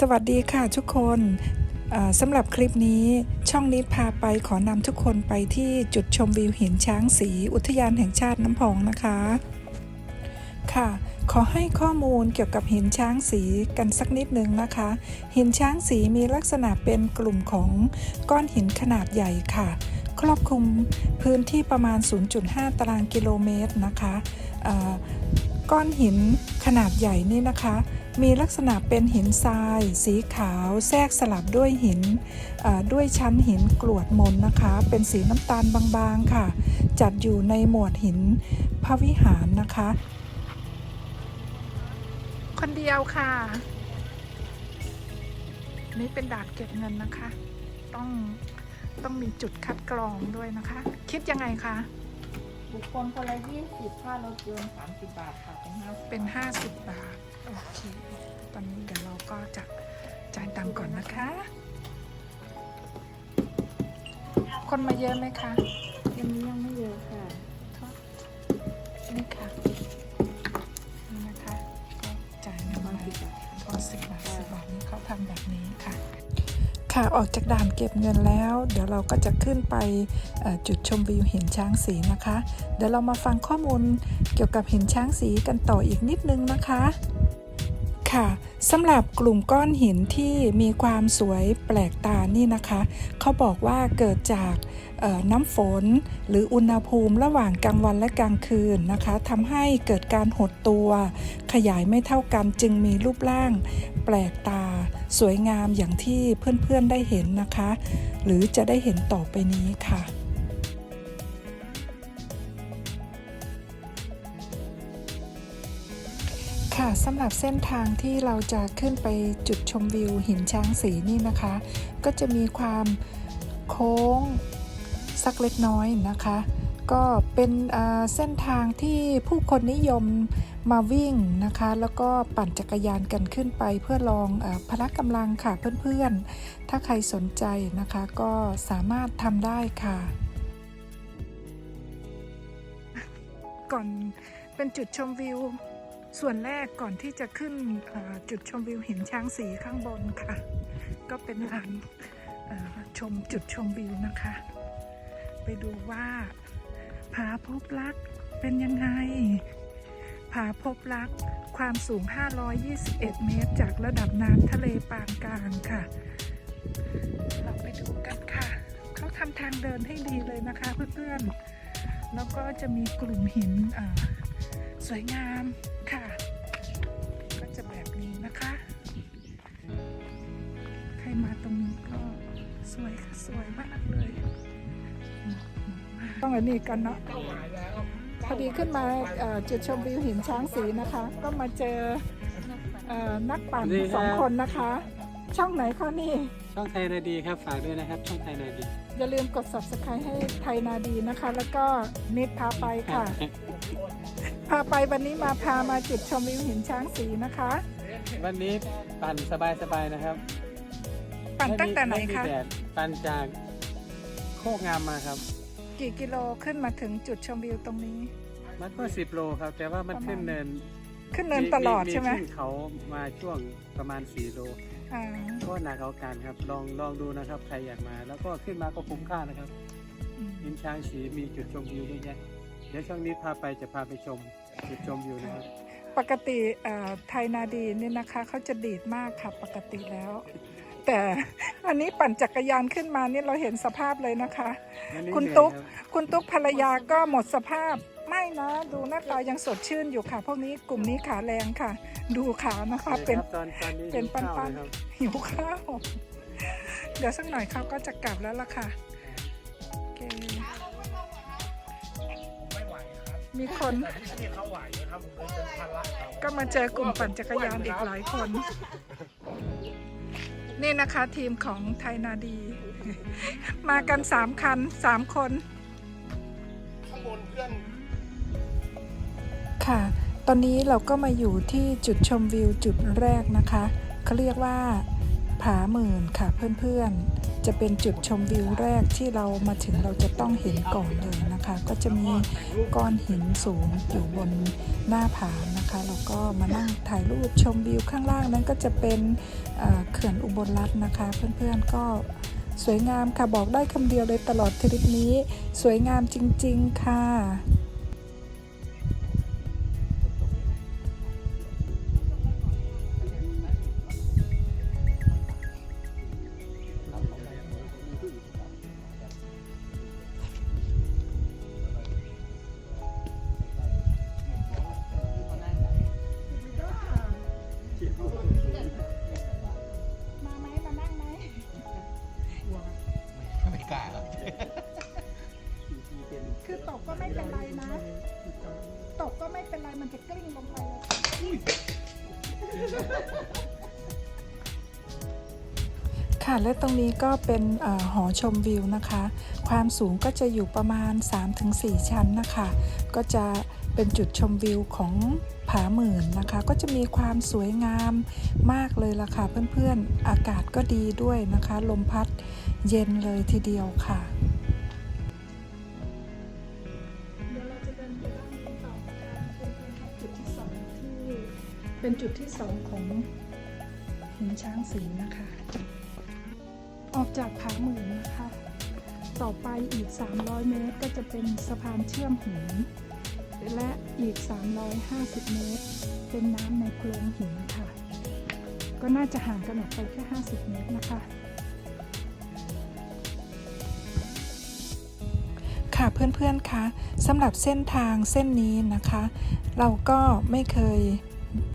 สวัสดีค่ะทุกคนสำหรับคลิปนี้ช่องนิดพาไปขอนำทุกคนไปที่จุดชมวิวหินช้างสีอุทยานแห่งชาติน้ำพองนะคะ ค่ะ ขอให้ข้อมูลเกี่ยวกับหินช้างสีกันสักนิดนึงนะคะ หินช้างสีมีลักษณะเป็นกลุ่มของก้อนหินขนาดใหญ่ค่ะ ครอบคลุมพื้นที่ประมาณ 0.5 ตารางกิโลเมตรนะคะก้อนหินขนาดใหญ่นี่นะคะ มีลักษณะเป็นหินทราย สีขาวแทรกสลับด้วยหินด้วยชั้นหินกรวดมนนะคะ เป็นสีน้ำตาลบางๆค่ะ จัดอยู่ในหมวดหินพระวิหารนะคะ คนเดียวค่ะ นี่เป็นด่านเก็บเงินนะคะ ต้องต้องมีจุดคัดกรองด้วยนะคะ คิดยังไงคะ บุคคลคนละยี่สิบถ้ารถยนต์สามสิบบาทค่ะ เป็นห้าสิบเป็น 50 บาท โอเค ตอนนี้เดี๋ยวเราก็จะจ่ายตังค์ก่อนนะคะ คนมาเยอะไหมคะ ยังนี้ยังไม่เยอะค่ะ นี่ค่ะ ค่ะออกจากด่านเก็บเงินแล้ว เดี๋ยวเราก็จะขึ้นไปจุดชมวิวหินช้างสีนะคะ เดี๋ยวเรามาฟังข้อมูลเกี่ยวกับหินช้างสีกันต่ออีกนิดนึงนะคะค่ะสำหรับกลุ่มก้อนหินที่มีความสวยแปลกตานี่นะคะ เขาบอกว่าเกิดจากน้ำฝนหรืออุณหภูมิระหว่างกลางวันและกลางคืนนะคะทำให้เกิดการหดตัว ขยายไม่เท่ากันจึงมีรูปร่างแปลกตา สวยงามอย่างที่เพื่อนๆได้เห็นนะคะ หรือจะได้เห็นต่อไปนี้ค่ะค่ะสำหรับเส้นทางที่เราจะขึ้นไปจุดชมวิวหินช้างสีนี่นะคะ ก็จะมีความโค้งสักเล็กน้อยนะคะ ก็เป็นเส้นทางที่ผู้คนนิยมมาวิ่งนะคะ แล้วก็ปั่นจักรยานกันขึ้นไป เพื่อลองอพละกำลังค่ะเพื่อนๆ ถ้าใครสนใจนะคะ ก็สามารถทำได้ค่ะ ก่อนเป็นจุดชมวิว ส่วนแรกก่อนที่จะขึ้นจุดชมวิวหินช้างสีข้างบนค่ะ ก็เป็นลานชมจุดชมวิวนะคะ ไปดูว่า ผาพบรักเป็นยังไง ผาพบรัก ความสูง 521 เมตร จากระดับน้ำทะเลปานกลางค่ะ เราไปดูกันค่ะ เขาทำทางเดินให้ดีเลยนะคะเพื่อนๆ แล้วก็จะมีกลุ่มหินสวยงามค่ะ ก็จะแบบนี้นะคะ ใครมาตรงนี้ก็สวยค่ะ สวยมากเลย ต้องอันนี้กันเนาะพอดีขึ้นมาเอ่อจุดชมวิวหินช้างสีนะคะ ก็มาเจอเอ่อนักปั่นสวัสดีครับสองคนนะคะ ช่องไหนคะนี่ ช่องไทยนาดีครับฝากด้วยนะครับ ช่องไทยนาดี อย่าลืมกด subscribe ให้ไทยนาดีนะคะ แล้วก็นิดพาไปค่ะ พาไปวันนี้มาพามาจุดชมวิวหินช้างสีนะคะ วันนี้ปั่นสบายๆนะครับ ปั่นตั้งแต่ไหนม่มีคะแดดปั่นจากโคกงามมาครับ กี่กิโลขึ้นมาถึงจุดชมวิวตรงนี้ มันก็สิบโลครับ แต่ว่ามันขึ้นเนิน ขึ้นเนินตลอดใช่ไหมขึ้นเขามาช่วงประมาณ4โลอ่าก็หนักเอาการครับ ลองลองดูนะครับ ใครอยากมา แล้วก็ขึ้นมาก็คุ้มค่านะครับอืมหินช้างสีมีจุดชมวิวเยอะแยะเดี๋ยวช่วงนี้พาไปจะพาไปชมจุดชมวิวนะครับ ปกติเอ่อไทยนาดีเนี่ยนะคะเขาจะดีดมากค่ะปกติแล้ว แต่อันนี้ปั่นจักรยานขึ้นมานี่เราเห็นสภาพเลยนะคะวันนี้คุณเหนื่อยตุ๊กรับคุณตุ๊กภรรยาก็หมดสภาพ ไม่นะดูหน้าตายังสดชื่นอยู่ค่ะ พวกนี้กลุ่มนี้ขาแรงค่ะ ดูขานะคะเหนื่อยเป็นครับตอนตอนนี้เป็นหิวข้าวปั้นๆเลยครับหิวข้าวเดี๋ยวสักหน่อยเขาก็จะกลับแล้วล่ะค่ะโอเคมีคนก็มาเจอกลุ่มปั่นจักรยานอีกหลายคน นี่นะคะทีมของไทยนาดี มากันสามคันสามคน ค่ะ ตอนนี้เราก็มาอยู่ที่จุดชมวิวจุดแรกนะคะเขาเรียกว่าผาหมื่นค่ะเพื่อนๆ จะเป็นจุดชมวิวแรกที่เรามาถึงเราจะต้องเห็นก่อนเลยนะคะ ก็จะมีก้อนหินสูงอยู่บนหน้าผานะคะแล้วก็มานั่งถ่ายรูปชมวิวข้างล่างนั้นก็จะเป็นเอ่อเขื่อนอุบลรัตน์นะคะ เพื่อนๆก็สวยงามค่ะบอกได้คำเดียวเลยตลอดทริปนี้ สวยงามจริง ๆ ค่ะ ค่ะ และตรงนี้ก็เป็นอหอชมวิวนะคะ ความสูงก็จะอยู่ประมาณ 3-4 ชั้นนะคะ ก็จะเป็นจุดชมวิวของผาหมื่นนะคะ ก็จะมีความสวยงามมากเลยล่ะค่ะเพื่อนๆ อากาศก็ดีด้วยนะคะ ลมพัดเย็นเลยทีเดียวค่ะเดี๋ยวเราจะเดินไปด้านนี้ต่อเป็นจุดที่สองที่เป็นจุดที่สองของหินช้างสีนะคะ ออกจากผาหมื่นนะคะ ต่อไปอีก 300 เมตรก็จะเป็นสะพานเชื่อมหิน และอีก 350 เมตร เป็นน้ำในโพรงหินค่ะ ก็น่าจะห่างกันออกไปแค่ 50 เมตรนะคะค่ะเพื่อนๆคะสำหรับเส้นทางเส้นนี้นะคะ เราก็ไม่เคย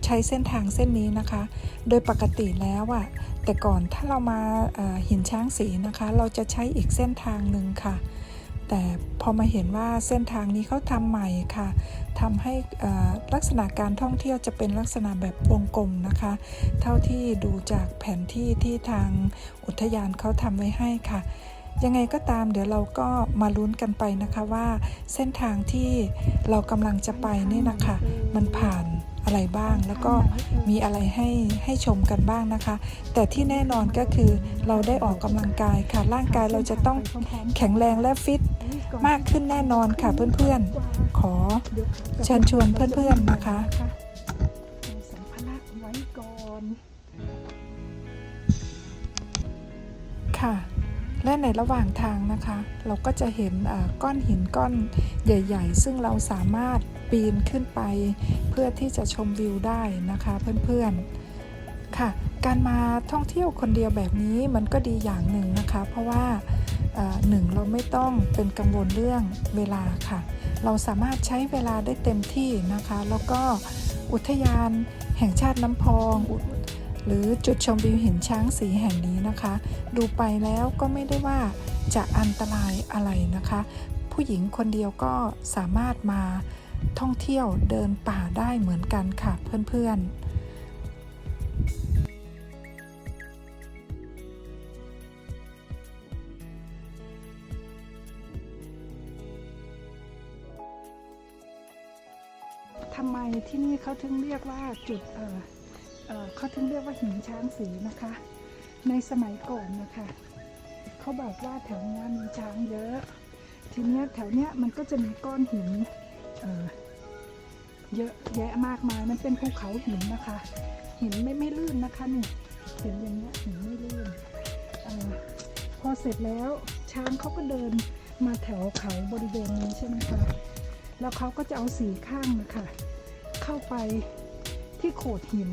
ใช้เส้นทางเส้นนี้นะคะ โดยปกติแล้วอะ แต่ก่อนถ้าเรามาเหินช้างสีนะคะ เราจะใช้อีกเส้นทางหนึ่งค่ะ แต่พอมาเห็นว่าเส้นทางนี้เขาทำใหม่ค่ะทำให้ลักษณะการท่องเที่ยวจะเป็นลักษณะแบบวงกลมนะคะ เท่าที่ดูจากแผนที่ที่ทางอุทยานเขาทำไว้ให้ค่ะ ยังไงก็ตามเดี๋ยวเราก็มาลุ้นกันไปนะคะว่าเส้นทางที่เรากำลังจะไปนี่นะคะ มันผ่าน อะไรบ้าง แล้วก็มีอะไรให้ให้ชมกันบ้างนะคะ แต่ที่แน่นอนก็คือเราได้ออกกำลังกายค่ะ ร่างกายเราจะต้องแข็งแรงและฟิตมากขึ้นแน่นอนค่ะเพื่อนๆ ขอเชิญชวนเพื่อนๆนะคะสัมภาระไว้ก่อนค่ะและในระหว่างทางนะคะ เราก็จะเห็นอ่าก้อนหินก้อนใหญ่ ๆ ซึ่งเราสามารถ ปีนขึ้นไป เพื่อที่จะชมวิวได้นะคะเพื่อนๆค่ะ การมาท่องเที่ยวคนเดียวแบบนี้มันก็ดีอย่างหนึ่งนะคะ เพราะว่าหนึ่งเราไม่ต้องเป็นกังวลเรื่องเวลาค่ะ เราสามารถใช้เวลาได้เต็มที่นะคะ แล้วก็อุทยานแห่งชาติน้ำพอง หรือจุดชมวิวหินช้างสีแห่งนี้นะคะ ดูไปแล้วก็ไม่ได้ว่าจะอันตรายอะไรนะคะ ผู้หญิงคนเดียวก็สามารถมา ท่องเที่ยวเดินป่าได้เหมือนกันค่ะเพื่อนๆทำไมที่นี่เขาถึงเรียกว่าจุดเออเออเขาถึงเรียกว่าหินช้างสีนะคะ ในสมัยก่อนนะคะเขาบอกว่าแถวนี้มีช้างเยอะ ทีนี้แถวเนี้ยมันก็จะมีก้อนหิน เยอะแยะมากมาย มันเป็นภูเขาหินนะคะ หินไม่ไม่ลื่นนะคะนี่เห็นอย่างเงี้ยหินไม่ลื่นอพอเสร็จแล้วช้างเขาก็เดินมาแถวเขาบริเวณนี้ใช่ไหมคะ แล้วเขาก็จะเอาสีข้างนะคะ เข้าไปที่โขดหิน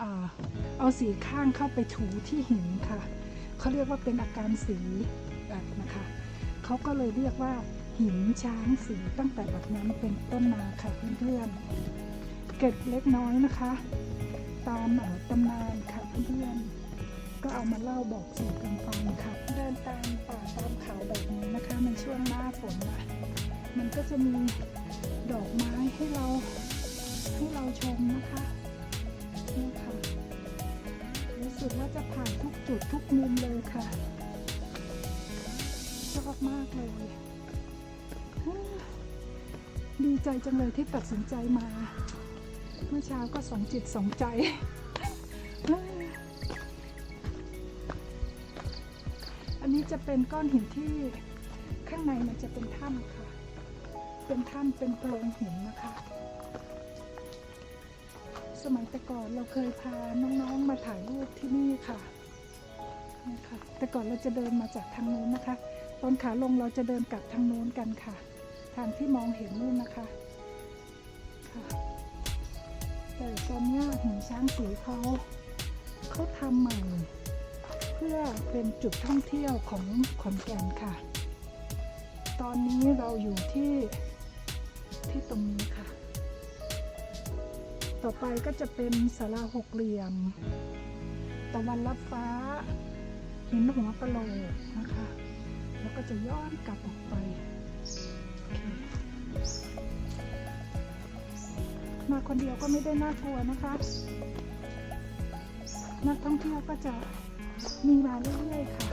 อเอาสีข้างเข้าไปถูที่หินค่ะ เขาเรียกว่าเป็นอาการสีนะคะ เขาก็เลยเรียกว่า หินช้างสีตั้งแต่แบบนั้นเป็นต้นมาค่ะเพื่อนๆเกร็ดเล็กน้อยนะคะ ตามตำนานค่ะเพื่อนๆก็เอามาเล่าบอกสู่กันฟังค่ะ เดินตามป่าตามเขาแบบนี้นะคะในช่วงหน้าฝนนะมันก็จะมีดอกไม้ให้เราให้เราชมนะคะนี่ค่ะรู้สึกว่าจะผ่านทุกจุดทุกมุมเลยค่ะชอบมากเลย ดีใจจังเลยที่ตัดสินใจมา เมื่อเช้าก็สองจิตสองใจอันนี้จะเป็นก้อนหินที่ข้างในมันจะเป็นถ้ำค่ะ เป็นถ้ำเป็นโพรงหินนะคะ สมัยแต่ก่อนเราเคยพาน้องๆมาถ่ายรูปที่นี่ค่ะนี่ค่ะแต่ก่อนเราจะเดินมาจากทางโน้นนะคะ ตอนขาลงเราจะเดินกลับทางโน้นกันค่ะ ทางที่มองเห็นนู่นนะคะค่ะแต่ตอนนี้หินช้างสีเขาเขาทำใหม่เพื่อเป็นจุดท่องเที่ยวของขอนแก่นค่ะ ตอนนี้เราอยู่ที่ที่ตรงนี้ค่ะ ต่อไปก็จะเป็นศาลาหกเหลี่ยม ตะวันรับฟ้า หินหัวกะโหลกนะคะ แล้วก็จะย้อนกลับออกไป มาคนเดียวก็ไม่ได้น่ากลัวนะคะ นักท่องเที่ยวก็จะมีมาเรื่อยๆค่ะ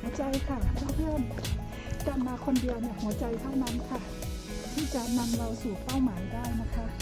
หัวใจค่ะเพื่อนๆการมาคนเดียวเนี่ยหัวใจเท่านั้นค่ะ ที่จะนำเราสู่เป้าหมายได้นะคะ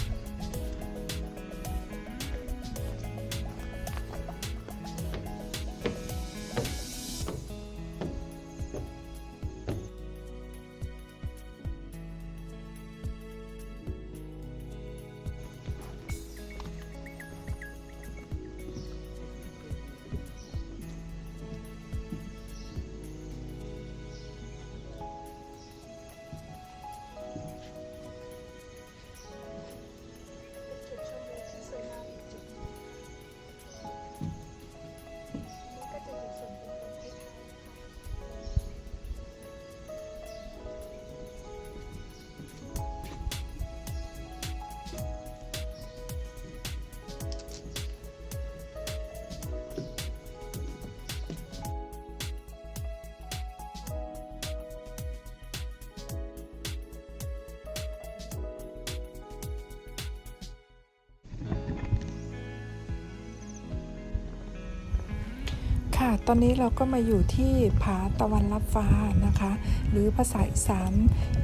ค่ะ ตอนนี้เราก็มาอยู่ที่ผาตะวันรับฟ้านะคะ หรือภาษาอีสาน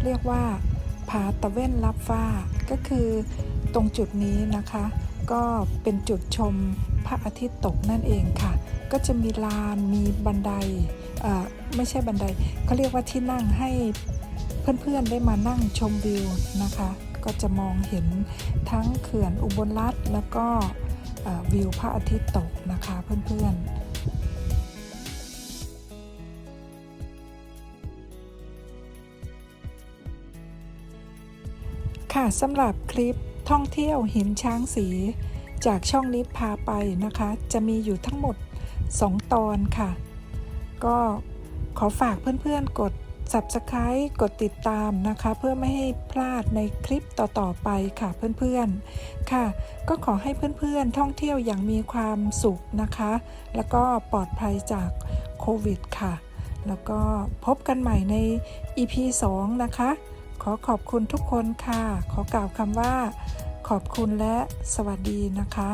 เรียกว่าผาตะเว้นรับฟ้า ก็คือตรงจุดนี้นะคะ ก็เป็นจุดชมพระอาทิตย์ตกนั่นเองค่ะ ก็จะมีลานมีบันไดไม่ใช่บันไดเขาเรียกว่าที่นั่งให้เพื่อนๆได้มานั่งชมวิวนะคะ ก็จะมองเห็นทั้งเขื่อนอุบลรัตน์แล้วก็วิวพระอาทิตย์ตกนะคะเพื่อนๆ ค่ะสำหรับคลิปท่องเที่ยวหินช้างสี จากช่องนิดพาไปนะคะ จะมีอยู่ทั้งหมด 2 ตอนค่ะ ก็ขอฝากเพื่อนๆกด Subscribe กดติดตามนะคะ เพื่อไม่ให้พลาดในคลิปต่อๆไปค่ะเพื่อนๆค่ะ ก็ขอให้เพื่อนๆท่องเที่ยวอย่างมีความสุขนะคะ แล้วก็ปลอดภัยจากโควิดค่ะ แล้วก็พบกันใหม่ใน EP 2 นะคะ อขอบคุณทุกคนค่ะ ขอกล่าวคำว่า ขอบคุณและสวัสดีนะคะ